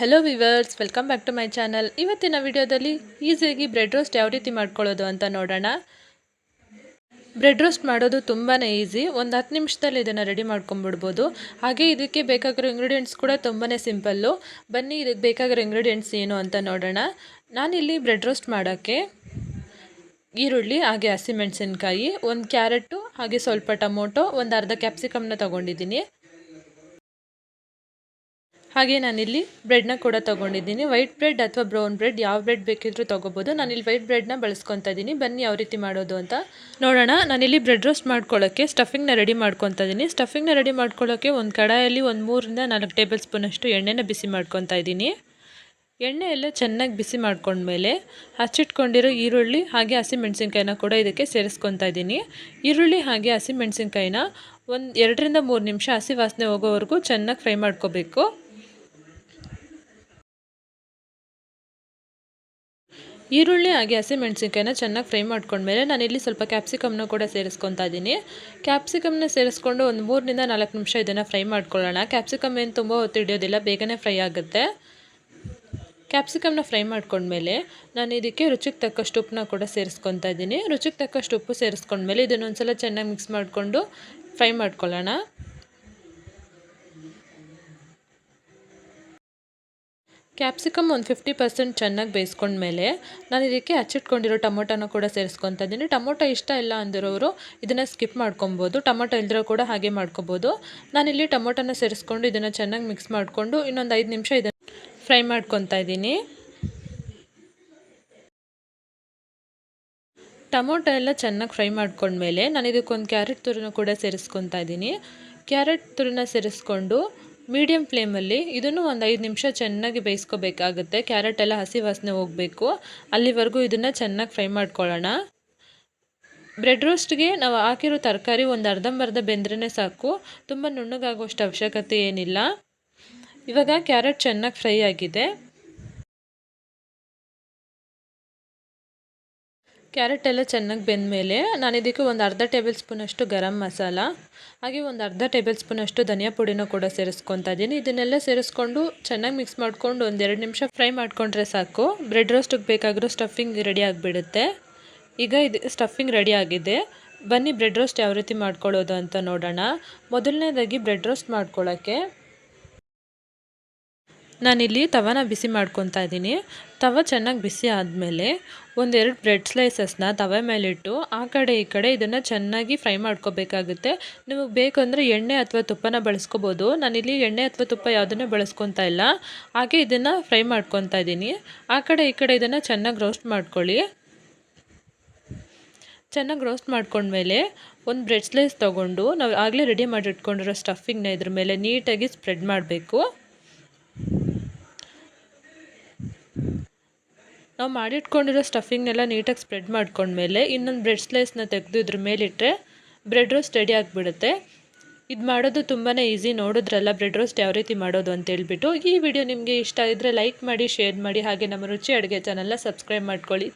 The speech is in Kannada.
Hello viewers welcome back to my channel ಇವತ್ತಿನ ವಿಡಿಯೋದಲ್ಲಿ ಈಸಿಯಾಗಿ ಬ್ರೆಡ್ ರೋಸ್ಟ್ ಯಾವ ರೀತಿ ಮಾಡ್ಕೊಳ್ಳೋದು ಅಂತ ನೋಡೋಣ. ಬ್ರೆಡ್ ರೋಸ್ಟ್ ಮಾಡೋದು ತುಂಬಾ ಈಸಿ. ಒಂದು ಹತ್ತು ನಿಮಿಷದಲ್ಲಿ ಇದನ್ನು ರೆಡಿ ಮಾಡ್ಕೊಂಬಿಡ್ಬೋದು. ಹಾಗೆ ಇದಕ್ಕೆ ಬೇಕಾಗಿರೋ ಇಂಗ್ರೀಡಿಯೆಂಟ್ಸ್ ಕೂಡ ತುಂಬಾ ಸಿಂಪಲ್ಲು ಬನ್ನಿ ಇದಕ್ಕೆ ಬೇಕಾಗಿರೋ ಇಂಗ್ರೀಡಿಯೆಂಟ್ಸ್ ಏನು ಅಂತ ನೋಡೋಣ. ನಾನಿಲ್ಲಿ ಬ್ರೆಡ್ ರೋಸ್ಟ್ ಮಾಡೋಕ್ಕೆ ಈರುಳ್ಳಿ, ಹಾಗೆ ಹಸಿಮೆಣಸಿನ್ಕಾಯಿ ಒಂದು ಕ್ಯಾರೆಟು ಹಾಗೆ ಸ್ವಲ್ಪ ಟೊಮೊಟೊ, ಒಂದು ಅರ್ಧ ಕ್ಯಾಪ್ಸಿಕಮ್ನ ತೊಗೊಂಡಿದ್ದೀನಿ. ಹಾಗೆ ನಾನಿಲ್ಲಿ ಬ್ರೆಡ್ನ ಕೂಡ ತೊಗೊಂಡಿದ್ದೀನಿ. ವೈಟ್ ಬ್ರೆಡ್ ಅಥವಾ ಬ್ರೌನ್ ಬ್ರೆಡ್ ಯಾವ ಬ್ರೆಡ್ ಬೇಕಿದ್ರೂ ತೊಗೋಬೋದು. ನಾನಿಲ್ಲಿ ವೈಟ್ ಬ್ರೆಡ್ನ ಬಳಸ್ಕೊತಾ ಇದ್ದೀನಿ ಬನ್ನಿ ಯಾವ ರೀತಿ ಮಾಡೋದು ಅಂತ ನೋಡೋಣ. ನಾನಿಲ್ಲಿ ಬ್ರೆಡ್ ರೋಸ್ಟ್ ಮಾಡ್ಕೊಳ್ಳೋಕ್ಕೆ ಸ್ಟಫಿಂಗ್ನ ರೆಡಿ ಮಾಡ್ಕೊತಾ ಇದ್ದೀನಿ ಸ್ಟಫಿಂಗ್ನ ರೆಡಿ ಮಾಡ್ಕೊಳ್ಳೋಕ್ಕೆ ಒಂದು ಕಡಾಯಲ್ಲಿ ಒಂದು ಮೂರರಿಂದ ನಾಲ್ಕು ಟೇಬಲ್ ಸ್ಪೂನಷ್ಟು ಎಣ್ಣೆನ ಬಿಸಿ ಮಾಡ್ಕೊತಾ ಇದ್ದೀನಿ ಎಣ್ಣೆ ಎಲ್ಲ ಚೆನ್ನಾಗಿ ಬಿಸಿ ಮಾಡ್ಕೊಂಡ್ಮೇಲೆ ಹಚ್ಚಿಟ್ಕೊಂಡಿರೋ ಈರುಳ್ಳಿ ಹಾಗೆ ಹಸಿಮೆಣ್ಸಿನ್ಕಾಯಿನ ಕೂಡ ಇದಕ್ಕೆ ಸೇರಿಸ್ಕೊತಾ ಇದ್ದೀನಿ ಈರುಳ್ಳಿ ಹಾಗೆ ಹಸಿಮೆಣ್ಸಿನ್ಕಾಯಿನ ಒಂದು ಎರಡರಿಂದ ಮೂರು ನಿಮಿಷ ಹಸಿ ವಾಸನೆ ಹೋಗೋವರೆಗೂ ಚೆನ್ನಾಗಿ ಫ್ರೈ ಮಾಡ್ಕೋಬೇಕು. ಈರುಳ್ಳಿ ಹಾಗೆ ಹಸಿಮೆಣಸಿನ್ಕಾಯಿನ ಚೆನ್ನಾಗಿ ಫ್ರೈ ಮಾಡ್ಕೊಂಡ್ಮೇಲೆ ನಾನಿಲ್ಲಿ ಸ್ವಲ್ಪ ಕ್ಯಾಪ್ಸಿಕಮ್ನ ಕೂಡ ಸೇರಿಸ್ಕೊತಾ ಇದ್ದೀನಿ. ಕ್ಯಾಪ್ಸಿಕಮ್ನ ಸೇರಿಸ್ಕೊಂಡು ಒಂದು ಮೂರರಿಂದ ನಾಲ್ಕು ನಿಮಿಷ ಇದನ್ನು ಫ್ರೈ ಮಾಡ್ಕೊಳ್ಳೋಣ. ಕ್ಯಾಪ್ಸಿಕಮ್ ಏನು ತುಂಬ ಹೊತ್ತು ಹಿಡಿಯೋದಿಲ್ಲ, ಬೇಗನೆ ಫ್ರೈ ಆಗುತ್ತೆ. ಕ್ಯಾಪ್ಸಿಕಮ್ನ ಫ್ರೈ ಮಾಡ್ಕೊಂಡ್ಮೇಲೆ ನಾನು ಇದಕ್ಕೆ ರುಚಿಗೆ ತಕ್ಕಷ್ಟು ಉಪ್ಪನ್ನ ಕೂಡ ಸೇರಿಸ್ಕೊತಾ ಇದ್ದೀನಿ. ರುಚಿಗೆ ತಕ್ಕಷ್ಟು ಉಪ್ಪು ಸೇರಿಸ್ಕೊಂಡ್ಮೇಲೆ ಇದನ್ನೊಂದು ಸಲ ಚೆನ್ನಾಗಿ ಮಿಕ್ಸ್ ಮಾಡಿಕೊಂಡು ಫ್ರೈ ಮಾಡ್ಕೊಳ್ಳೋಣ. ಕ್ಯಾಪ್ಸಿಕಮ್ ಒಂದು ಫಿಫ್ಟಿ ಪರ್ಸೆಂಟ್ ಚೆನ್ನಾಗಿ ಬೇಯಿಸ್ಕೊಂಡ್ಮೇಲೆ ನಾನು ಇದಕ್ಕೆ ಹಚ್ಚಿಟ್ಕೊಂಡಿರೋ ಟೊಮೊಟೊನ ಕೂಡ ಸೇರಿಸ್ಕೊತಾ ಇದ್ದೀನಿ. ಟೊಮೊಟೊ ಇಷ್ಟ ಇಲ್ಲ ಅಂದಿರೋರು ಇದನ್ನು ಸ್ಕಿಪ್ ಮಾಡ್ಕೊಬೋದು. ಟೊಮೊಟೊ ಇಲ್ದಿರೋ ಕೂಡ ಹಾಗೆ ಮಾಡ್ಕೊಬೋದು. ನಾನಿಲ್ಲಿ ಟೊಮೊಟೊನ ಸೇರಿಸ್ಕೊಂಡು ಇದನ್ನು ಚೆನ್ನಾಗಿ ಮಿಕ್ಸ್ ಮಾಡಿಕೊಂಡು ಇನ್ನೊಂದು ಐದು ನಿಮಿಷ ಇದನ್ನು ಫ್ರೈ ಮಾಡ್ಕೊತಾ ಇದ್ದೀನಿ. ಟೊಮೊಟೊ ಎಲ್ಲ ಚೆನ್ನಾಗಿ ಫ್ರೈ ಮಾಡ್ಕೊಂಡ್ಮೇಲೆ ನಾನು ಇದಕ್ಕೊಂದು ಕ್ಯಾರೆಟ್ ತುರಿನ ಕೂಡ ಸೇರಿಸ್ಕೊತಾ ಇದ್ದೀನಿ. ಕ್ಯಾರೆಟ್ ತುರಿನ ಸೇರಿಸ್ಕೊಂಡು ಮೀಡಿಯಮ್ ಫ್ಲೇಮಲ್ಲಿ ಇದನ್ನು ಒಂದು ಐದು ನಿಮಿಷ ಚೆನ್ನಾಗಿ ಬೇಯಿಸ್ಕೋಬೇಕಾಗುತ್ತೆ. ಕ್ಯಾರೆಟ್ ಎಲ್ಲ ಹಸಿ ವಾಸನೆ ಹೋಗಬೇಕು. ಅಲ್ಲಿವರೆಗೂ ಇದನ್ನು ಚೆನ್ನಾಗಿ ಫ್ರೈ ಮಾಡ್ಕೊಳ್ಳೋಣ. ಬ್ರೆಡ್ ರೋಸ್ಟ್ಗೆ ನಾವು ಹಾಕಿರೋ ತರಕಾರಿ ಒಂದು ಅರ್ಧಂಬರ್ಧ ಬೆಂದ್ರೇ ಸಾಕು. ತುಂಬ ನುಣ್ಣಗಾಗುವಷ್ಟು ಅವಶ್ಯಕತೆ ಏನಿಲ್ಲ. ಇವಾಗ ಕ್ಯಾರೆಟ್ ಚೆನ್ನಾಗಿ ಫ್ರೈ ಆಗಿದೆ. ಕ್ಯಾರೆಟ್ ಎಲ್ಲ ಚೆನ್ನಾಗಿ ಬೆಂದಮೇಲೆ ನಾನು ಇದಕ್ಕೆ ಒಂದು ಅರ್ಧ ಟೇಬಲ್ ಸ್ಪೂನಷ್ಟು ಗರಂ ಮಸಾಲ, ಹಾಗೆ ಒಂದು ಅರ್ಧ ಟೇಬಲ್ ಸ್ಪೂನಷ್ಟು ಧನಿಯಾ ಪುಡಿನೂ ಕೂಡ ಸೇರಿಸ್ಕೊತಾ ಇದ್ದೀನಿ. ಇದನ್ನೆಲ್ಲ ಸೇರಿಸ್ಕೊಂಡು ಚೆನ್ನಾಗಿ ಮಿಕ್ಸ್ ಮಾಡಿಕೊಂಡು ಒಂದೆರಡು ನಿಮಿಷ ಫ್ರೈ ಮಾಡಿಕೊಂಡ್ರೆ ಸಾಕು. ಬ್ರೆಡ್ ರೋಸ್ಟಿಗೆ ಬೇಕಾಗಿರೋ ಸ್ಟಫಿಂಗ್ ರೆಡಿ ಆಗಿಬಿಡುತ್ತೆ. ಈಗ ಇದು ಸ್ಟಫಿಂಗ್ ರೆಡಿ ಆಗಿದೆ. ಬನ್ನಿ ಬ್ರೆಡ್ ರೋಸ್ಟ್ ಯಾವ ರೀತಿ ಮಾಡ್ಕೊಳ್ಳೋದು ಅಂತ ನೋಡೋಣ. ಮೊದಲನೇದಾಗಿ ಬ್ರೆಡ್ ರೋಸ್ಟ್ ಮಾಡ್ಕೊಳ್ಳೋಕ್ಕೆ ನಾನಿಲ್ಲಿ ತವನ ಬಿಸಿ ಮಾಡ್ಕೊತಾ ಇದ್ದೀನಿ. ತವ ಚೆನ್ನಾಗಿ ಬಿಸಿ ಆದಮೇಲೆ ಒಂದೆರಡು ಬ್ರೆಡ್ ಸ್ಲೈಸಸ್ನ ತವೆ ಮೇಲಿಟ್ಟು ಆ ಕಡೆ ಈ ಕಡೆ ಇದನ್ನು ಚೆನ್ನಾಗಿ ಫ್ರೈ ಮಾಡ್ಕೋಬೇಕಾಗುತ್ತೆ. ನಿಮಗೆ ಬೇಕಂದರೆ ಎಣ್ಣೆ ಅಥವಾ ತುಪ್ಪನ ಬಳಸ್ಕೋಬೋದು. ನಾನಿಲ್ಲಿ ಎಣ್ಣೆ ಅಥವಾ ತುಪ್ಪ ಯಾವುದನ್ನು ಬಳಸ್ಕೊತಾ ಇಲ್ಲ. ಹಾಗೆ ಇದನ್ನು ಫ್ರೈ ಮಾಡ್ಕೊತಾ ಇದ್ದೀನಿ. ಆ ಕಡೆ ಈ ಕಡೆ ಇದನ್ನು ಚೆನ್ನಾಗಿ ರೋಸ್ಟ್ ಮಾಡ್ಕೊಳ್ಳಿ. ಚೆನ್ನಾಗಿ ರೋಸ್ಟ್ ಮಾಡ್ಕೊಂಡ್ಮೇಲೆ ಒಂದು ಬ್ರೆಡ್ ಸ್ಲೈಸ್ ತೊಗೊಂಡು ನಾವು ಆಗಲೇ ರೆಡಿ ಮಾಡಿಟ್ಕೊಂಡಿರೋ ಸ್ಟಫಿಂಗ್ನ ಇದ್ರ ಮೇಲೆ ನೀಟಾಗಿ ಸ್ಪ್ರೆಡ್ ಮಾಡಬೇಕು. ನಾವು ಮಾಡಿಟ್ಕೊಂಡಿರೋ ಸ್ಟಫಿಂಗ್ನೆಲ್ಲ ನೀಟಾಗಿ ಸ್ಪ್ರೆಡ್ ಮಾಡ್ಕೊಂಡ್ಮೇಲೆ ಇನ್ನೊಂದು ಬ್ರೆಡ್ ಸ್ಲೈಸ್ನ ತೆಗೆದು ಇದ್ರ ಮೇಲಿಟ್ಟರೆ ಬ್ರೆಡ್ ರೋಸ್ಟ್ ರೆಡಿ ಆಗಿಬಿಡುತ್ತೆ. ಇದು ಮಾಡೋದು ತುಂಬಾ ಈಸಿ, ನೋಡಿದ್ರಲ್ಲ ಬ್ರೆಡ್ ರೋಸ್ಟ್ ಯಾವ ರೀತಿ ಮಾಡೋದು ಅಂತ ಹೇಳ್ಬಿಟ್ಟು. ಈ ವಿಡಿಯೋ ನಿಮಗೆ ಇಷ್ಟ ಇದ್ದರೆ ಲೈಕ್ ಮಾಡಿ, ಶೇರ್ ಮಾಡಿ, ಹಾಗೆ ನಮ್ಮ ರುಚಿ ಅಡುಗೆ ಚಾನಲ್ನ ಸಬ್ಸ್ಕ್ರೈಬ್ ಮಾಡ್ಕೊಳ್ಳಿ.